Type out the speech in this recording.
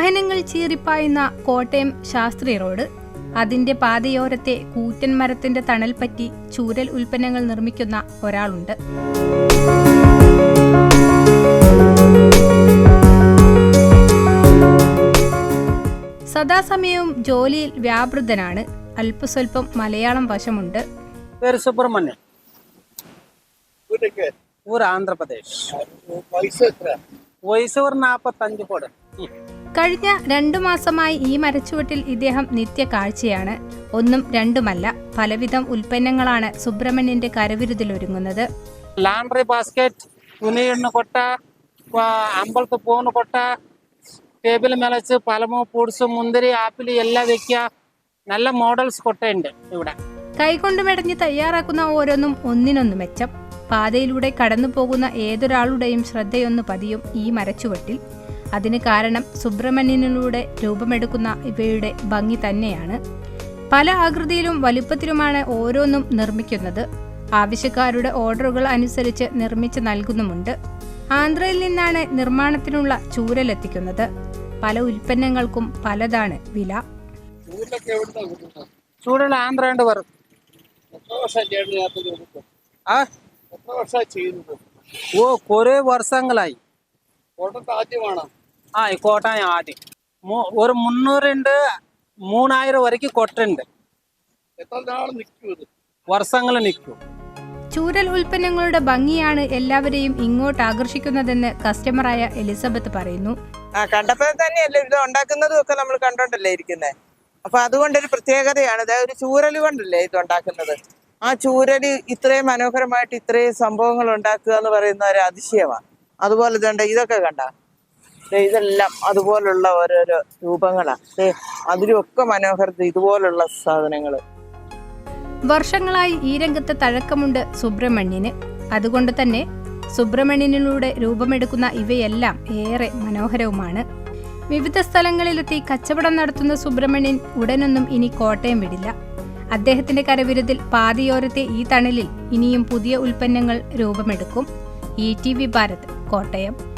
വാഹനങ്ങൾ ചീറിപ്പായുന്ന കോട്ടയം ശാസ്ത്രി റോഡ്. അതിന്റെ പാതയോരത്തെ കൂറ്റൻ മരത്തിന്റെ തണൽ പറ്റി ചൂരൽ ഉൽപ്പന്നങ്ങൾ നിർമ്മിക്കുന്ന ഒരാളുണ്ട്. സദാസമയവും ജോലിയിൽ വ്യാപൃതനാണ്. അല്പസ്വല്പം മലയാളം വശമുണ്ട്. ആന്ധ്രാപ്രദേശ് വയസ്സ് നാപ്പത്തഞ്ച് കഴിഞ്ഞ രണ്ടു മാസമായി ഈ മരച്ചുവട്ടിൽ ഇദ്ദേഹം നിത്യ കാഴ്ചയാണ് ഒന്നും രണ്ടുമല്ല പലവിധം ഉൽപ്പന്നങ്ങളാണ് സുബ്രഹ്മണ്യന്റെ കരവിരുതിലൊരുങ്ങുന്നത് ಲಾಂಡ್ರಿ ಬಾಸ್ಕೆಟ್ ತುನಿ ಹಣ್ಣು ಕೊಟ್ಟ ಅಂಬಲ್ತು ಪೂನು ಕೊಟ್ಟ ടേബിൾ മേലച്ച് പലമോ ഫ്രൂട്ട്സ് മുന്തിരി ആപ്പിൾ എല്ലാം വെക്കുക നല്ല മോഡൽസ് കൊട്ടയുണ്ട് ഇവിടെ കൈകൊണ്ട് മെടഞ്ഞ് തയ്യാറാക്കുന്ന ഓരോന്നും ഒന്നിനൊന്നു മെച്ചം പാതയിലൂടെ കടന്നു പോകുന്ന ഏതൊരാളുടെയും ശ്രദ്ധയൊന്നു പതിയും ഈ മരച്ചുവട്ടിൽ അതിന് കാരണം സുബ്രഹ്മണ്യനിലൂടെ രൂപമെടുക്കുന്ന ഇവയുടെ ഭംഗി തന്നെയാണ്. പല ആകൃതിയിലും വലുപ്പത്തിലുമാണ് ഓരോന്നും നിർമ്മിക്കുന്നത്. ആവശ്യക്കാരുടെ ഓർഡറുകൾ അനുസരിച്ച് നിർമ്മിച്ച് നൽകുന്നുമുണ്ട്. ആന്ധ്രയിൽ നിന്നാണ് നിർമ്മാണത്തിനുള്ള ചൂരലെത്തിക്കുന്നത്. പല ഉൽപ്പന്നങ്ങൾക്കും പലതാണ് വില. ചൂരൽ ആന്ധ്രയുണ്ട് വരും ഓ കൊറേ വർഷങ്ങളായി. ആദ്യമാണ്? ആ കോട്ട കോട്ടായം ആദ്യം. മു- ഒരു വരയ്ക്ക് കൊട്ടുണ്ട്. എത്ര നാൾ നിൽക്കും ഇത്? വർഷങ്ങൾ നിൽക്കും. ചൂരൽ ഉൽപ്പന്നങ്ങളുടെ ഭംഗിയാണ് എല്ലാവരെയും ഇങ്ങോട്ട് ആകർഷിക്കുന്നതെന്ന് കസ്റ്റമറായ എലിസബത്ത് പറയുന്നു. ആ കണ്ടപ്പോൾ തന്നെയല്ലേ ഇത് ഉണ്ടാക്കുന്നതും ഒക്കെ നമ്മൾ കണ്ടോണ്ടല്ലേ ഇരിക്കുന്നത് അപ്പൊ അതുകൊണ്ടൊരു പ്രത്യേകതയാണ്. അതായത് ഒരു ചൂരൽ കൊണ്ടല്ലേ ഇത് ഉണ്ടാക്കുന്നത്? ആ ചൂരൽ ഇത്രയും മനോഹരമായിട്ട് ഇത്രയും സംഭവങ്ങൾ ഉണ്ടാക്കുക എന്ന് പറയുന്ന ഒരു അതിശയമാണ്. അതുപോലെ തന്നെ ഇതൊക്കെ കണ്ട? ഇതെല്ലാം അതുപോലുള്ള ഓരോരോ രൂപങ്ങളാണ് അതിലുമൊക്കെ മനോഹരത ഇതുപോലുള്ള സാധനങ്ങൾ വർഷങ്ങളായി ഈ രംഗത്ത് തഴക്കമുണ്ട് സുബ്രഹ്മണ്യന്. അതുകൊണ്ട് തന്നെ സുബ്രഹ്മണ്യനിലൂടെ രൂപമെടുക്കുന്ന ഇവയെല്ലാം ഏറെ മനോഹരവുമാണ്. വിവിധ സ്ഥലങ്ങളിലെത്തി കച്ചവടം നടത്തുന്ന സുബ്രഹ്മണ്യൻ ഉടനൊന്നും ഇനി കോട്ടയം വിടില്ല. അദ്ദേഹത്തിന്റെ കരവിരുതിൽ പാതയോരത്തെ ഈ തണലിൽ ഇനിയും പുതിയ ഉൽപ്പന്നങ്ങൾ രൂപമെടുക്കും. E T V Bharat Kottayam.